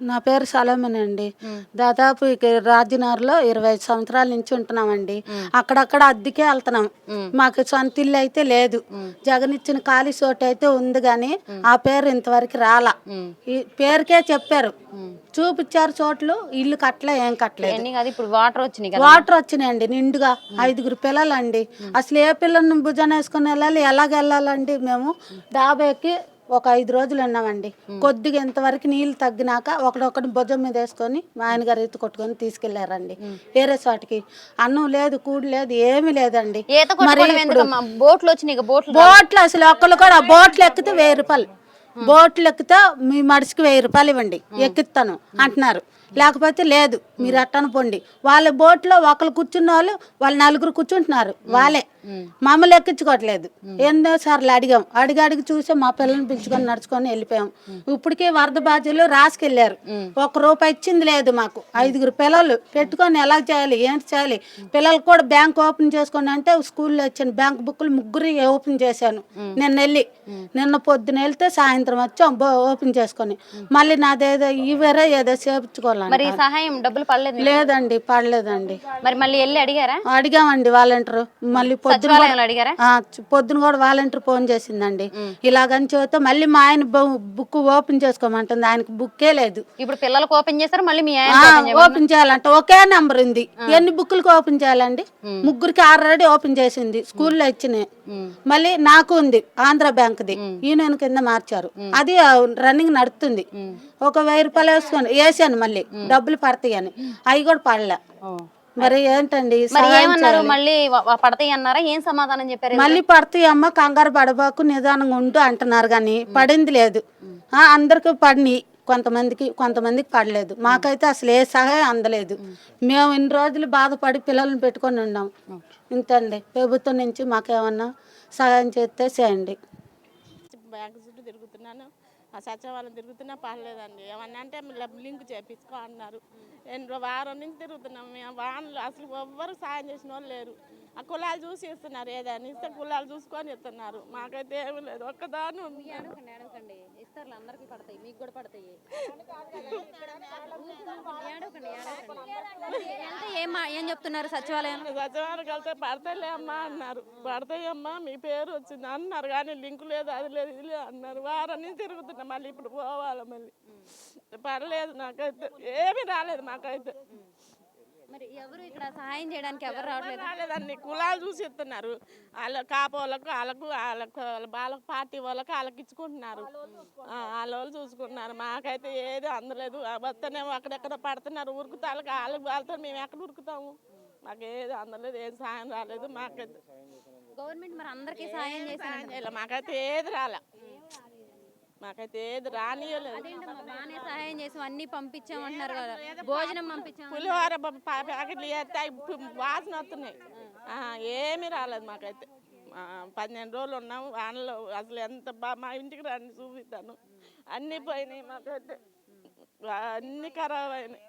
నా పేరు సలోమన్ దాదాపు ఇక రాజనగర్లో ఇరవై ఐదు సంవత్సరాల నుంచి ఉంటున్నామండి. అక్కడక్కడ అద్దెకే వెళ్తున్నాం. మాకు సొంత ఇల్లు అయితే లేదు. జగన్ ఇచ్చిన ఖాళీ చోటు అయితే ఉంది కానీ ఆ పేరు ఇంతవరకు రాలా. ఈ పేరుకే చెప్పారు. చూపించారు చోట్లు ఇల్లు కట్టలే ఏం కట్టలేదు. ఇప్పుడు వాటర్ వచ్చినాయి వాటర్ వచ్చినాయండి నిండుగా ఐదుగురు పిల్లలండి. అసలు ఏ పిల్లల్ని భుజాన వేసుకుని వెళ్ళాలి ఎలాగ వెళ్ళాలండి మేము? డాబాకి ఒక ఐదు రోజులు ఉన్నామండి కొద్దిగా ఇంతవరకు నీళ్ళు తగ్గినాక ఒకడొకటి భుజం మీద వేసుకొని మా ఆయన గారు ఎత్తు కొట్టుకొని తీసుకెళ్ళారండి. వేరే చోటికి. అన్నం లేదు కూడు లేదు ఏమీ లేదండి. బోట్లు వచ్చినాయి బోట్లు అసలు ఒక్కళ్ళు కూడా బోట్లు ఎక్కితే వెయ్యి రూపాయలు. బోట్లు ఎక్కితే మీ మనిషికి వెయ్యి రూపాయలు ఇవ్వండి. ఎక్కిస్తాను అంటున్నారు. లేకపోతే లేదు మీరు అట్టన పొండి. వాళ్ళ బోట్లో ఒకళ్ళు కూర్చున్న వాళ్ళు వాళ్ళు నలుగురు కూర్చుంటున్నారు. వాళ్ళే. మమ్మల్ని ఎక్కించుకోవట్లేదు. ఎన్నో సార్లు అడిగాం. అడిగి అడిగి చూసి మా పిల్లల్ని పిలుచుకొని నడుచుకొని వెళ్ళిపోయాం. ఇప్పటికే వరద బాధ్యులు రాసుకెళ్ళారు ఒక రూపాయి ఇచ్చింది లేదు మాకు. ఐదుగురు పిల్లలు పెట్టుకొని ఎలా చేయాలి ఏంటి చేయాలి? పిల్లలు కూడా బ్యాంక్ ఓపెన్ చేసుకొని అంటే స్కూల్లో వచ్చిన బ్యాంక్ బుక్లు ముగ్గురు ఓపెన్ చేశాను. నిన్న వెళ్ళి. నిన్న పొద్దున వెళ్తే సాయంత్రం వచ్చాం ఓపెన్ చేసుకొని. మళ్ళీ నాదేదో ఈ వేరే ఏదో చేపించుకోవాలని మరి సహాయం డబ్బులు పడలేదు లేదండి పడలేదండి. మరి మళ్ళీ వెళ్ళి అడిగారా? అడిగామండి వాలంటీర్. మళ్ళీ పొద్దున అడిగారా? కూడా వాలంటీర్ ఫోన్ చేసిందండి. ఇలాగని చెబితే మళ్ళీ మా ఆయన బుక్ ఓపెన్ చేసుకోమంటుంది. ఆయనకు బుక్కే లేదు. ఇప్పుడు పిల్లలకు ఓపెన్ చేస్తారు మళ్ళీ మీ ఆయన ఆ, ఓపెన్ చేయాలంటే. ఒకే నెంబర్ ఉంది. ఎన్ని బుక్కులకి ఓపెన్ చేయాలండి? ముగ్గురికి ఆల్రెడీ ఓపెన్ చేసింది. స్కూల్లో ఇచ్చినాయి మళ్ళీ నాకు ఉంది ఆంధ్ర బ్యాంక్ది. యూనియన్ కింద మార్చారు. అది రన్నింగ్ నడుస్తుంది ఒక వెయ్యి రూపాయలు వేసుకొని వేసాను మళ్ళీ. డబ్బులు పడతాయని. అవి కూడా పడలే. మరి ఏంటండి? మరి సహాయం ఏమన్నారు? చేయాలి. మళ్ళీ వ- పడతాయి అన్నారా? ఏం సమాధానం చెప్పారు మళ్ళీ పడతాయి అమ్మ కంగారు పడబాకు నిదానంగా ఉండు అంటున్నారు కానీ పడింది లేదు. ఆ, అందరికి పడినాయి కొంతమందికి కొంతమందికి పడలేదు. మాకైతే అసలు ఏ సహాయం అందలేదు. మేము. ఇన్ని రోజులు బాధపడి పిల్లల్ని పెట్టుకొని ఉన్నాం. ఇంతండి. ప్రభుత్వం నుంచి మాకేమన్నా సహాయం చేస్తే చేయండి. బ్యాంకు చుట్టూ తిరుగుతున్నాను. ఆ సచివాలయం తిరుగుతున్నా పర్లేదండి. ఏమన్నా అంటే లింక్ చేపించుకో అన్నారు. ఎన్ని రో- వారం నుంచి తిరుగుతున్నాం మేము. వానలు అసలు ఎవ్వరు సాయం చేసిన వాళ్ళు లేరు. ఆ కులాలు చూసి ఇస్తున్నారు ఏదైనా ఇస్తే కులాలు చూసుకొని ఇస్తున్నారు. మాకైతే ఏమీ లేదు. ఒక్కదాని ఉంది ఇస్తారు అందరికి పడతాయి. మీకు కూడా పడతాయి. ఏం ఏం చెప్తున్నారు సచివాలయం? సచివాలయం వెళ్తే పడతాయిలే అమ్మా అన్నారు. పడతాయమ్మా మీ పేరు వచ్చింది అన్నారు. కానీ లింక్ లేదు అది లేదు ఇది లేదు అన్నారు. వారం నుంచి తిరుగుతున్నా మళ్ళీ ఇప్పుడు పోవాలి మళ్ళీ. పర్లేదు నాకైతే. ఏమీ రాలేదు మాకైతే. మరి ఎవరు ఇక్కడ సహాయం చేయడానికి ఎవరు రావట్లేదు? రాలేదండి కులాలు చూసి ఇస్తున్నారు వాళ్ళ కాపోళ్ళకు వాళ్ళకు వాళ్ళకు వాళ్ళ వాళ్ళ పార్టీ వాళ్ళకి వాళ్ళకి ఇచ్చుకుంటున్నారు. వాళ్ళ వాళ్ళు చూసుకుంటున్నారు. మాకైతే ఏది అందలేదు. వస్తేనేమో అక్కడెక్కడ పడుతున్నారు ఉరుకుతా వాళ్ళకి వాళ్ళకి వాళ్ళతో మేము ఎక్కడ ఉరుకుతాము? మాకు ఏది అందలేదు ఏం సాయం రాలేదు మాకైతే గవర్నమెంట్ మరి అందరికీ సాయం చేయలే. మాకైతే ఏది రాలే. మాకైతే ఏది రానియలేదు. అదేంటమ్మా బాగానే సహాయం చేసాం అన్ని పంపించామంటున్నారు కదా. భోజనం పంపించాం పులిహోర ప- ప- ప్యాకెట్లు వేస్తే అవి పు- వాసన వస్తున్నాయి. ఆ, ఏమీ రాలేదు మాకైతే. ఆ, పన్నెండు రోజులు ఉన్నాము వానలో అసలు ఎంత బా మా ఇంటికి రండి చూపిస్తాను. అన్నీ పోయినాయి మాకైతే. అన్నీ ఖరాబ్ అయినాయి.